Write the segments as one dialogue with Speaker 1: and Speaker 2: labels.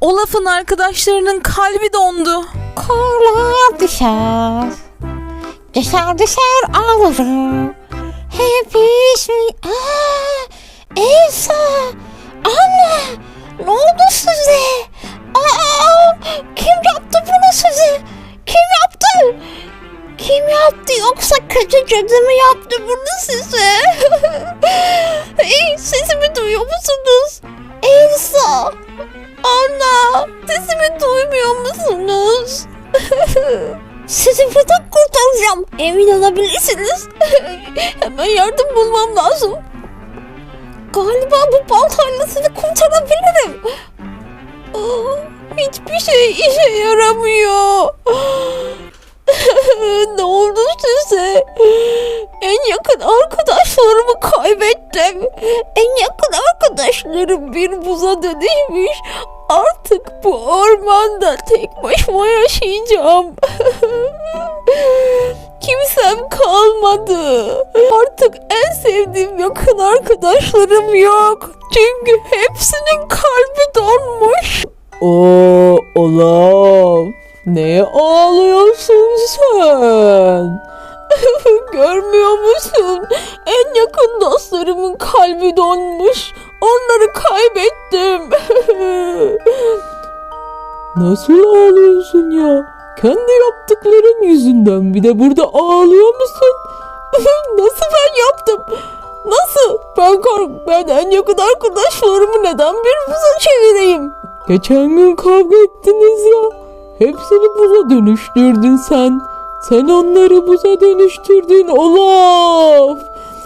Speaker 1: Olaf'ın arkadaşlarının kalbi dondu.
Speaker 2: Karlar düşer. Düşer düşer ağlarım. Hep ismi... Aa, Elsa. Anne. Ne oldu size? Aa, kim yaptı bunu size? Kim yaptı? Kim yaptı yoksa kötü cadı mı yaptı bunu size? Sesimi duyuyor musunuz? Elsa. Anna, sesimi duymuyor musunuz? Sizi buradan kurtaracağım. Emin olabilirsiniz. Hemen yardım bulmam lazım. Galiba bu baltayla sizi kurtarabilirim. Aa, Hiçbir şey işe yaramıyor. ne oldu size? En yakın arkadaşlarımı kaybettim. En yakın arkadaşlarım bir buza dönüşmüş. Artık bu ormanda tek başıma yaşayacağım. Kimsem kalmadı. Artık en sevdiğim yakın arkadaşlarım yok. Çünkü hepsinin kalbi donmuş.
Speaker 3: Oo Olaf. Neye ağlıyorsun sen?
Speaker 1: Görmüyor musun? En yakın dostlarımın kalbi donmuş. Onları kaybettim.
Speaker 3: Nasıl ağlıyorsun ya? Kendi yaptıkların yüzünden bir de burada ağlıyor musun?
Speaker 1: Nasıl ben yaptım? Nasıl? Ben kork ben en yakın arkadaşlarımı neden bir buza çevireyim?
Speaker 3: Geçen gün kavga ettiniz ya. Hepsini buza dönüştürdün sen. Sen onları buza dönüştürdün Olaf.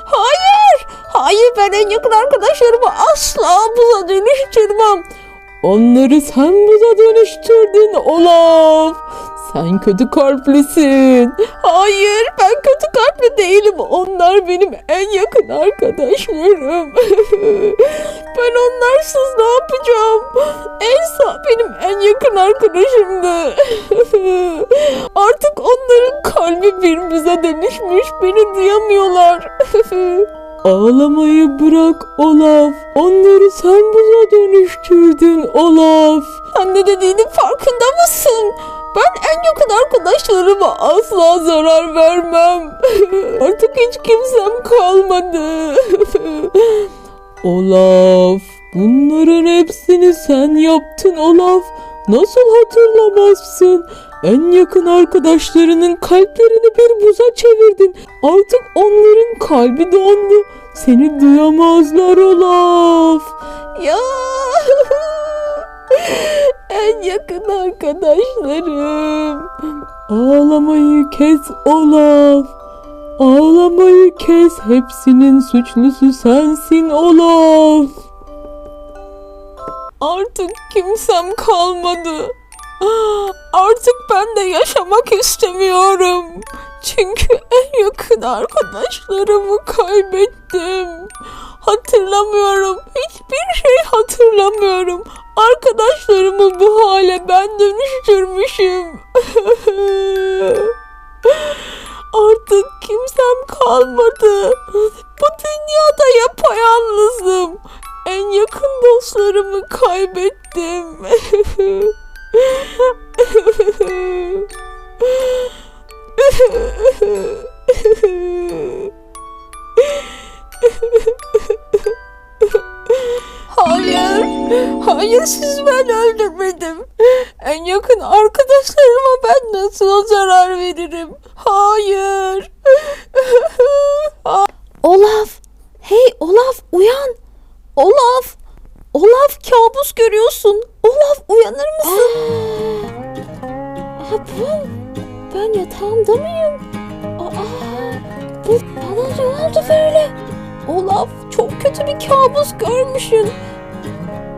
Speaker 1: Hayır! Hayır ben en yakın arkadaşlarımı asla buza dönüştürmem.
Speaker 3: Onları sen buza dönüştürdün Olaf. Sen kötü kalplisin.
Speaker 1: Hayır ben kötü kalpli değilim. Onlar benim en yakın arkadaşlarım. ben onlarsız ne yapacağım? Elsa benim en yakın arkadaşımdı. Artık onların kalbi birbirimize dönüşmüş. Beni duyamıyorlar.
Speaker 3: Ağlamayı bırak Olaf. Onları sen buza dönüştürdün Olaf.
Speaker 1: Sen ne dediğinin farkında mısın? Ben en yakın arkadaşlarıma asla zarar vermem. Artık hiç kimsem kalmadı.
Speaker 3: Olaf, bunların hepsini sen yaptın Olaf. Nasıl hatırlamazsın? En yakın arkadaşlarının kalplerini bir buza çevirdin. Artık onların kalbi dondu. Seni duyamazlar Olaf.
Speaker 1: ya en yakın arkadaşlarım.
Speaker 3: Ağlamayı kes Olaf. Ağlamayı kes. Hepsinin suçlusu sensin Olaf.
Speaker 1: Artık kimsem kalmadı. Artık ben de yaşamak istemiyorum. Çünkü en yakın arkadaşlarımı kaybettim. Hatırlamıyorum. Hiçbir şey hatırlamıyorum. Arkadaşlarımı bu hale ben dönüştürmüşüm. Artık kimsem kalmadı. Bu dünyada yapayalnızım. En yakın dostlarımı kaybettim. Hayır, hayır siz ben öldürmedim. En yakın arkadaşlarıma ben nasıl zarar veririm? Hayır. Olaf, hey Olaf uyan. Olaf, Olaf kabus görüyorsun. Olaf uyanır mısın? Ablam, ben yatağımda mıyım? Aa, bu bana ne oldu böyle? Olaf çok kötü bir kabus görmüşsün.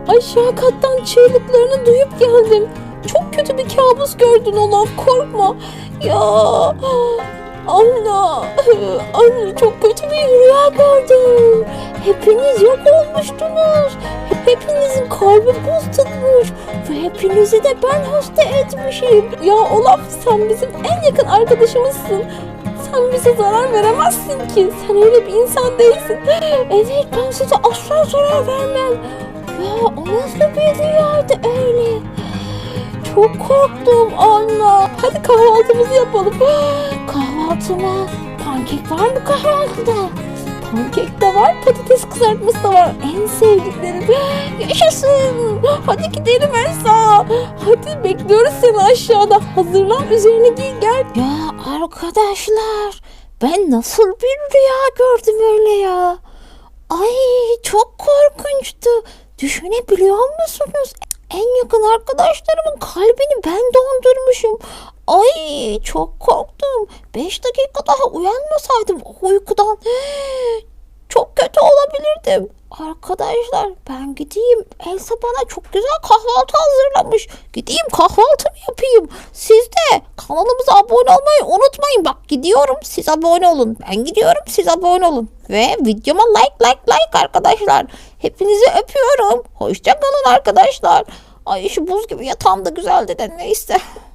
Speaker 1: Aşağı kattan çığlıklarını duyup geldim. Çok kötü bir kabus gördün Olaf korkma. Ya Anna, Anna çok kötü bir rüya gördüm. Hepiniz yok olmuştunuz. Hepinizin kalbi buz tutmuş. Ve hepinizi de ben hasta etmişim. Ya Olaf sen bizim en yakın arkadaşımızsın. Sen bize zarar veremezsin ki. Sen öyle bir insan değilsin. Evet ben size asla zarar vermem. Ya o nasıl bir rüyaydı öyle? çok korktum Allah. Hadi kahvaltımızı yapalım. Kahvaltı mı? Pankek var mı kahvaltıda? Pankek de var, patates kızartması da var. En sevdiklerim. Yaşasın. Hadi gidelim Elsa. Hadi bekliyoruz seni aşağıda. Hazırlan üzerine giy gel. Ya arkadaşlar ben nasıl bir rüya gördüm öyle ya. Ay çok korkunçtu. Düşünebiliyor musunuz? En yakın arkadaşlarımın kalbini ben dondurmuşum. Ay çok korktum. Beş dakika daha uyanmasaydım uykudan çok kötü olabilirdim. Arkadaşlar ben gideyim. Elsa bana çok güzel kahvaltı hazırlamış. Gideyim kahvaltımı yapayım. Siz de kanalımıza abone olmayı unutmayın. Bak gidiyorum siz abone olun. Ben gidiyorum siz abone olun. Ve videoma like like like arkadaşlar. Hepinizi öpüyorum. Hoşça kalın arkadaşlar. Ay şu buz gibi yatağım da güzeldi de neyse.